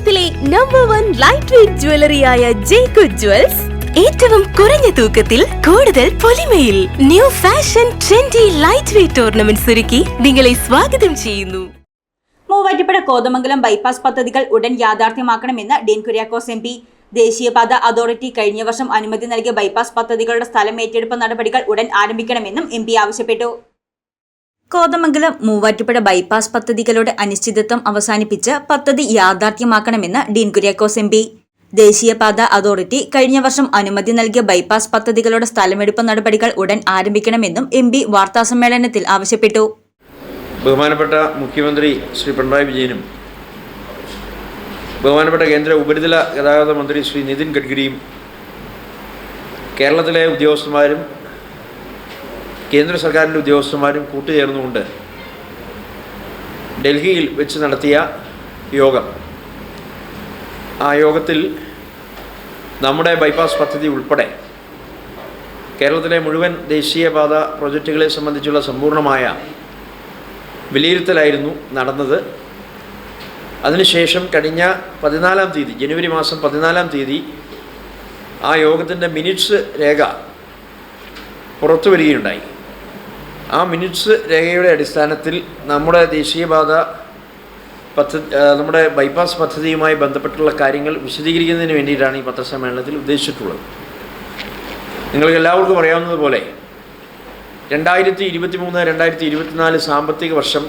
കേരളത്തിലെ number one light weight ജ്വല്ലറിയായ ജേക്കു ജ്വൽസ് ഏറ്റവും കുറഞ്ഞ തൂക്കത്തിൽ കൂടുതൽ പൊലിമയിൽ new fashion trendy light weight tournament ഒരുക്കി നിങ്ങളെ സ്വാഗതം ചെയ്യുന്നു. മൂവാറ്റുപുഴ കോതമംഗലം ബൈപ്പാസ് പദ്ധതികൾ ഉടൻ യാഥാർത്ഥ്യമാക്കണമെന്ന് ഡീൻ കുര്യാക്കോസ് എം പി. ദേശീയപാത അതോറിറ്റി കഴിഞ്ഞ വർഷം അനുമതി നൽകിയ ബൈപ്പാസ് പദ്ധതികളുടെ സ്ഥലം ഏറ്റെടുപ്പ് നടപടികൾ ഉടൻ ആരംഭിക്കണമെന്നും എം ആവശ്യപ്പെട്ടു. കോതമംഗലം മൂവാറ്റുപുഴ ബൈപ്പാസ് പദ്ധതികളുടെ അനിശ്ചിതത്വം അവസാനിപ്പിച്ച് പദ്ധതി യാഥാർത്ഥ്യമാക്കണമെന്ന് ഡീൻ കുര്യാക്കോസ് എം ദേശീയപാത അതോറിറ്റി കഴിഞ്ഞ വർഷം അനുമതി നൽകിയ ബൈപ്പാസ് പദ്ധതികളുടെ സ്ഥലമെടുപ്പ് നടപടികൾ ഉടൻ ആരംഭിക്കണമെന്നും എം പി വാർത്താസമ്മേളനത്തിൽ ആവശ്യപ്പെട്ടു. ബഹുമാനപ്പെട്ട മുഖ്യമന്ത്രി ശ്രീ പിണറായി വിജയനും ബഹുമാനപ്പെട്ട കേന്ദ്ര ഉപരിതല ഗതാഗത മന്ത്രി ശ്രീ നിതിൻ ഗഡ്കരിയും കേരളത്തിലെ ഉദ്യോഗസ്ഥന്മാരും കേന്ദ്ര സർക്കാരിന്റെ ഉദ്യോഗസ്ഥന്മാരും കൂട്ടുചേർന്നുകൊണ്ട് ഡൽഹിയിൽ വെച്ച് നടത്തിയ യോഗം. ആ യോഗത്തിൽ നമ്മുടെ ബൈപ്പാസ് പദ്ധതി ഉൾപ്പെടെ കേരളത്തിലെ മുഴുവൻ ദേശീയപാത പ്രൊജക്റ്റുകളെ സംബന്ധിച്ചുള്ള സമ്പൂർണമായ വിലയിരുത്തലായിരുന്നു നടന്നത്. അതിനുശേഷം കഴിഞ്ഞ പതിനാലാം തീയതി ജനുവരി മാസം പതിനാലാം തീയതി ആ യോഗത്തിന്റെ മിനിറ്റ്സ് രേഖ പുറത്തു വരികയുണ്ടായി ആ മിനിറ്റ്സ് രേഖയുടെ അടിസ്ഥാനത്തിൽ നമ്മുടെ ദേശീയപാത പദ്ധതി നമ്മുടെ ബൈപ്പാസ് പദ്ധതിയുമായി ബന്ധപ്പെട്ടുള്ള കാര്യങ്ങൾ വിശദീകരിക്കുന്നതിന് വേണ്ടിയിട്ടാണ് ഈ പത്രസമ്മേളനത്തിൽ ഉദ്ദേശിച്ചിട്ടുള്ളത്. നിങ്ങൾക്ക് എല്ലാവർക്കും അറിയാവുന്നതുപോലെ രണ്ടായിരത്തി ഇരുപത്തി മൂന്ന് രണ്ടായിരത്തി ഇരുപത്തിനാല് സാമ്പത്തിക വർഷം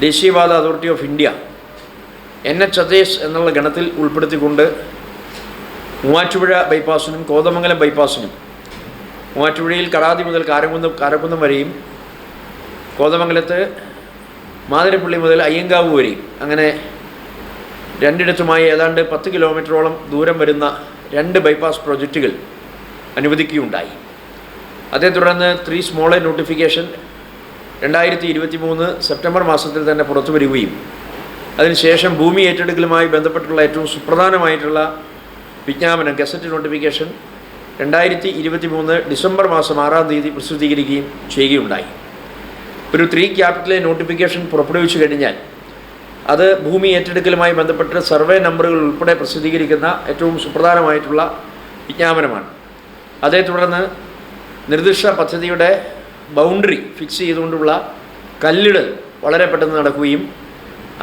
ദേശീയപാത authority of India N H അതേഷ് എന്നുള്ള ഗണത്തിൽ ഉൾപ്പെടുത്തിക്കൊണ്ട് മൂവാറ്റുപുഴ ബൈപ്പാസിനും കോതമംഗലം ബൈപ്പാസിനും മൂവാറ്റുപുഴയിൽ കടാതി മുതൽ കാരകുന്നം കാരക്കുന്നം വരെയും കോതമംഗലത്ത് മാതിരപ്പള്ളി മുതൽ അയ്യങ്കാവ് വരെയും. അങ്ങനെ രണ്ടിടത്തുമായി ഏതാണ്ട് പത്ത് കിലോമീറ്ററോളം ദൂരം വരുന്ന രണ്ട് ബൈപ്പാസ് പ്രോജക്റ്റുകൾ അനുവദിക്കുകയുണ്ടായി. അതേ തുടർന്ന് ത്രീ സ്മോളെ നോട്ടിഫിക്കേഷൻ രണ്ടായിരത്തി ഇരുപത്തി മൂന്ന് സെപ്റ്റംബർ മാസത്തിൽ തന്നെ പുറത്തു വരികയും അതിനുശേഷം ഭൂമി ഏറ്റെടുക്കലുമായി ബന്ധപ്പെട്ടുള്ള ഏറ്റവും സുപ്രധാനമായിട്ടുള്ള വിജ്ഞാപനം ഗസറ്റ് നോട്ടിഫിക്കേഷൻ രണ്ടായിരത്തി ഇരുപത്തി മൂന്ന് ഡിസംബർ മാസം ആറാം തീയതി പ്രസിദ്ധീകരിക്കുകയും ചെയ്യുകയുണ്ടായി. ഒരു ത്രീ ക്യാപിറ്റലെ നോട്ടിഫിക്കേഷൻ പുറപ്പെടുവിച്ചു കഴിഞ്ഞാൽ അത് ഭൂമി ഏറ്റെടുക്കലുമായി ബന്ധപ്പെട്ട് സർവേ നമ്പറുകൾ ഉൾപ്പെടെ പ്രസിദ്ധീകരിക്കുന്ന ഏറ്റവും സുപ്രധാനമായിട്ടുള്ള വിജ്ഞാപനമാണ്. അതേ തുടർന്ന് നിർദ്ദിഷ്ട പദ്ധതിയുടെ ബൗണ്ടറി ഫിക്സ് ചെയ്തുകൊണ്ടുള്ള കല്ലിടൽ വളരെ പെട്ടെന്ന് നടക്കുകയും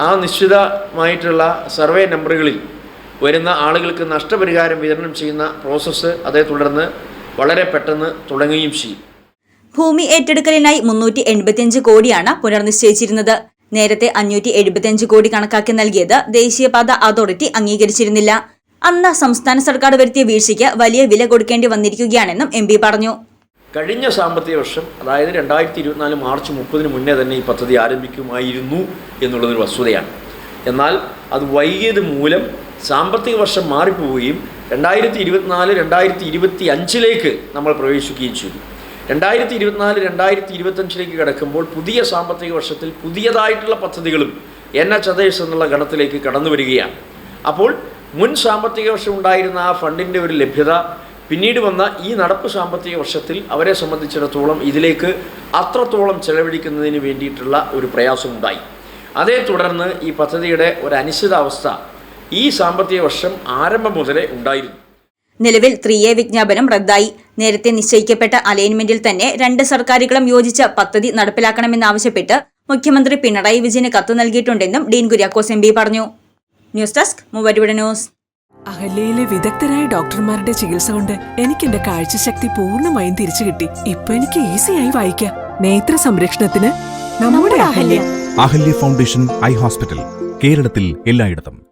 ആ നിശ്ചിതമായിട്ടുള്ള സർവേ നമ്പറുകളിൽ വരുന്ന ആളുകൾക്ക് നഷ്ടപരിഹാരം വിതരണം ചെയ്യുന്ന പ്രോസസ്സ് അതേ തുടർന്ന് വളരെ പെട്ടെന്ന് തുടങ്ങുകയും ചെയ്യും. ഭൂമി ഏറ്റെടുക്കലിനായി മുന്നൂറ്റി എൺപത്തിയഞ്ച് കോടിയാണ് പുനർനിശ്ചയിച്ചിരുന്നത്. നേരത്തെ അഞ്ഞൂറ്റി എഴുപത്തിയഞ്ച് കോടി കണക്കാക്കി നൽകിയത് ദേശീയപാത അതോറിറ്റി അംഗീകരിച്ചിരുന്നില്ല. അന്ന് സംസ്ഥാന സർക്കാർ വരുത്തിയ വീഴ്ചയ്ക്ക് വലിയ വില കൊടുക്കേണ്ടി വന്നിരിക്കുകയാണെന്നും എം പറഞ്ഞു. കഴിഞ്ഞ സാമ്പത്തിക വർഷം അതായത് രണ്ടായിരത്തി ഇരുപത്തിനാല് മാർച്ച് മുപ്പതിന് മുന്നേ തന്നെ ഈ പദ്ധതി ആരംഭിക്കുമായിരുന്നു എന്നുള്ളതൊരു വസ്തുതയാണ്. എന്നാൽ അത് വൈകിയത് മൂലം സാമ്പത്തിക വർഷം മാറിപ്പോവുകയും രണ്ടായിരത്തി ഇരുപത്തിനാല് രണ്ടായിരത്തി ഇരുപത്തി അഞ്ചിലേക്ക് നമ്മൾ പ്രവേശിക്കുകയും ചെയ്തു. രണ്ടായിരത്തി ഇരുപത്തിനാല് രണ്ടായിരത്തി ഇരുപത്തഞ്ചിലേക്ക് കിടക്കുമ്പോൾ പുതിയ സാമ്പത്തിക വർഷത്തിൽ പുതിയതായിട്ടുള്ള പദ്ധതികളും എൻ എച്ച് അതേഴ്സ് എന്നുള്ള ഗണത്തിലേക്ക് കടന്നു വരികയാണ്. അപ്പോൾ മുൻ സാമ്പത്തിക വർഷം ഉണ്ടായിരുന്ന ആ ഫണ്ടിന്റെ ഒരു ലഭ്യത പിന്നീട് വന്ന ഈ നടപ്പ് സാമ്പത്തിക വർഷത്തിൽ അവരെ സംബന്ധിച്ചിടത്തോളം ഇതിലേക്ക് അത്രത്തോളം ചെലവഴിക്കുന്നതിന് വേണ്ടിയിട്ടുള്ള ഒരു പ്രയാസമുണ്ടായി. അതേ തുടർന്ന് ഈ പദ്ധതിയുടെ ഒരു അനിശ്ചിതാവസ്ഥ ഈ സാമ്പത്തിക വർഷം ആരംഭം മുതലേ ഉണ്ടായിരുന്നു. നിലവിൽ ത്രീ എ വിജ്ഞാപനം റദ്ദായി. നേരത്തെ നിശ്ചയിക്കപ്പെട്ട അലൈൻമെന്റിൽ തന്നെ രണ്ട് സർക്കാരുകളും യോജിച്ച പദ്ധതി നടപ്പിലാക്കണമെന്നാവശ്യപ്പെട്ട് മുഖ്യമന്ത്രി പിണറായി വിജയന് കത്ത് നൽകിയിട്ടുണ്ടെന്നും ഡീൻ കുര്യാക്കോസ് എം പറഞ്ഞു. News desk Muvattupuzha news. അഹല്യയിലെ വിദഗ്ധരായ ഡോക്ടർമാരുടെ ചികിത്സ കൊണ്ട് എനിക്ക് എന്റെ കാഴ്ചശക്തി പൂർണമായും തിരിച്ചു കിട്ടി. ഇപ്പൊ എനിക്ക് ഈസിയായി വായിക്കാം. നേത്ര സംരക്ഷണത്തിന് നമ്മുടെ Ahalya. Ahalya foundation eye hospital കേരളത്തിൽ എല്ലായിടത്തും.